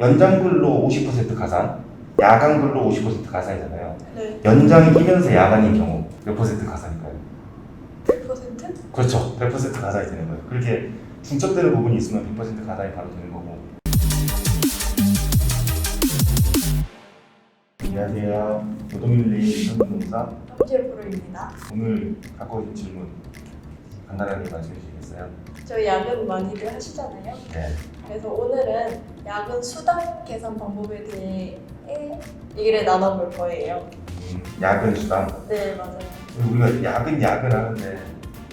연장근로 50% 가산, 야간근로 50% 가산이잖아요. 네. 연장이 끼면서 야간인 경우 몇 퍼센트 가산일까요? 100%? 그렇죠. 100% 가산이 되는 거예요. 그렇게 중첩되는 부분이 있으면 100% 가산이 바로 되는 거고. 안녕하세요. 노동윤리 현금공사 함지의 프로입니다. 오늘 갖고 오신 질문 간단하게 말씀해 주시겠어요? 저희 야근 많이들 하시잖아요. 네. 그래서 오늘은 야근 수당 계산 방법에 대해 얘기를 나눠볼 거예요. 음, 야근 수당. 네, 맞아요. 우리가 야근 야근 하는데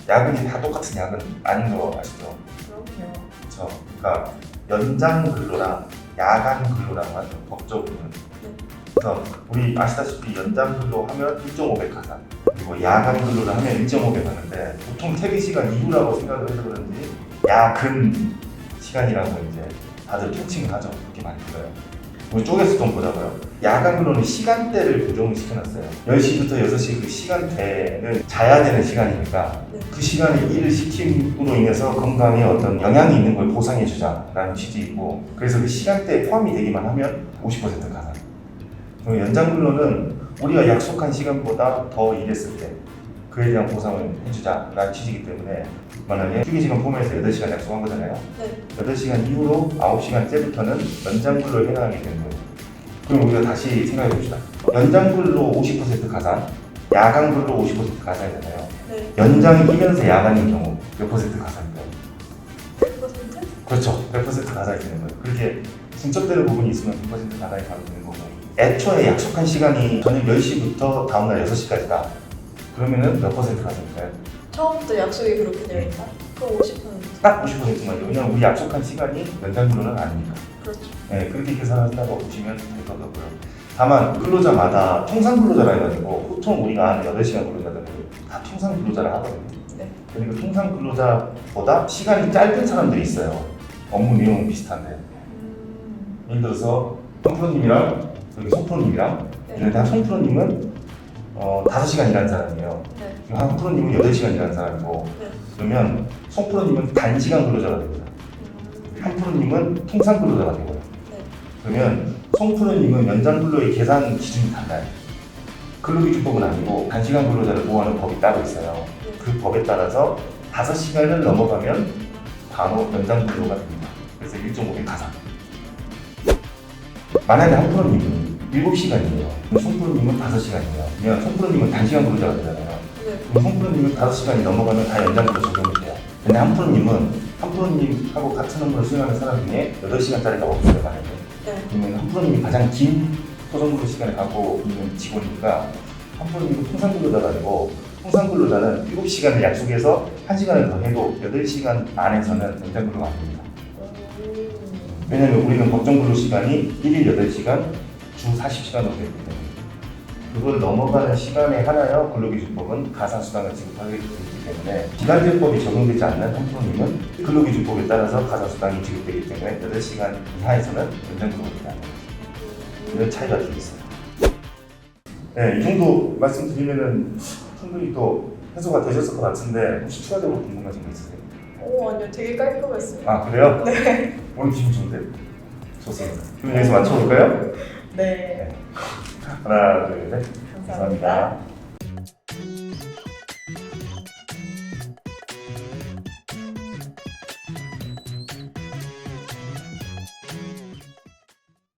야근이 다 똑같은 야근 아닌 거 아시죠? 그럼요. 그렇죠. 그러니까 연장 근로랑 야간 근로랑 하죠. 법적으로는. 네. 그래서 우리 아시다시피 연장 근로 하면 1.5배 가산. 그리고 야간 근로를 하면 1.5배 하는데 보통 퇴근 시간 이후라고 생각을 해서 그런지 야근 시간이라고 이제 다들 통칭을 하죠. 그렇게 많이 불러요. 우리 쪼개서 좀 보자고요. 야간 근로는 시간대를 고정을 시켜놨어요. 10시부터 6시 그 시간대는 자야 되는 시간이니까 네. 그 시간에 일을 시킴으로 인해서 건강에 어떤 영향이 있는 걸 보상해주자라는 취지이고 그래서 그 시간대에 포함이 되기만 하면 50% 가산. 연장 근로는 우리가 약속한 시간보다 더 일했을 때 그에 대한 보상을 해주자라는 취지이기 때문에 만약에 휴게 시간 포함해서 8시간 약속한 거잖아요. 네. 8시간 이후로 9시간 째부터는 연장 근로를 해당하게 되는 거예요. 그럼 우리가 다시 생각해 봅시다. 연장 근로 50% 가산, 야간 근로 50% 가산이잖아요. 네. 연장이 끼면서 야간인 경우 몇 퍼센트 가산일까요? 100%? 그렇죠. 100% 가산이 되는 거예요. 그렇게 중첩되는 부분이 있으면 100% 가산이 바로 되는 거고 애초에 약속한 시간이 저녁 10시부터 다음날 6시까지다. 그러면은 몇 퍼센트 가산일까요? 처음부터 약속이 그렇게 있나? 그럼 50%. 딱 50%만 요. 왜냐면 우리 약속한 시간이 연장 근로는 아니니까. 그렇죠. 네, 그렇게 계산한다고 보시면 될 것 같고요. 다만 근로자마다 통상 근로자라 해가지고 보통 우리가 아는 8시간 근로자들은 다 통상 근로자라 하거든요. 네. 그러니까 통상 근로자보다 시간이 짧은 사람들이 있어요. 업무 내용은 비슷한데. 음. 예를 들어서 송프로님이랑 여기 송프로님이랑 네. 이런데 송프로님은 어, 5시간 일하는 사람이에요. 네. 한 프로님은 8시간 일하는 사람이고 네. 그러면 송프로님은 단시간 근로자가 됩니다. 음. 한 프로님은 통상 근로자가 되고요. 네. 그러면 송프로님은 연장 근로의 계산 기준이 달라요. 근로기준법은 아니고 단시간 근로자를 보호하는 법이 따로 있어요. 네. 그 법에 따라서 5시간을 넘어가면 바로 연장 근로가 됩니다. 그래서 1.5배 가산. 만약에 한 프로님은 7시간이에요. 송프로님은 5시간이에요. 그러면 송프로님은 단시간 근로자가 되잖아요. 네. 그럼 송프로님은 5시간이 넘어가면 다 연장 근로 적용이 돼요. 근데 한 프로님은 한 프로님하고 같은 업무를 수행하는 사람 중에 8시간짜리가 없어요, 만약에. 네. 그러면 한 프로님이 가장 긴 소정근로 시간을 갖고 있는 직원이니까 한 프로님은 통상 근로자가 되고 통상 근로자는 7시간을 약속해서 1시간을 더 해도 8시간 안에서는 연장 근로가 안 됩니다. 음. 왜냐하면 우리는 법정 근로 시간이 1일 8시간, 주 40시간으로 되기 때문에 그걸 넘어가는 시간에 하나여 근로기준법은 가산수당을 지급하게 되기 때문에 기간제법이 적용되지 않는 한 프로님은 근로기준법에 따라서 가산수당이 지급되기 때문에 8시간 이하에서는 연장 근로가 되지 않아요. 이런 차이가 좀 있어요. 네, 이 정도 말씀드리면은 충분히 또 해소가 되셨을 것 같은데 혹시 추가적으로 궁금하신 거 있으세요? 오, 아니요. 되게 깔끔했어요. 아 그래요? 네. 오늘 기분 좋은데? 좋습니다. 그럼 여기서 맞춰볼까요? 네. 하나, 둘, 셋. 감사합니다. 감사합니다.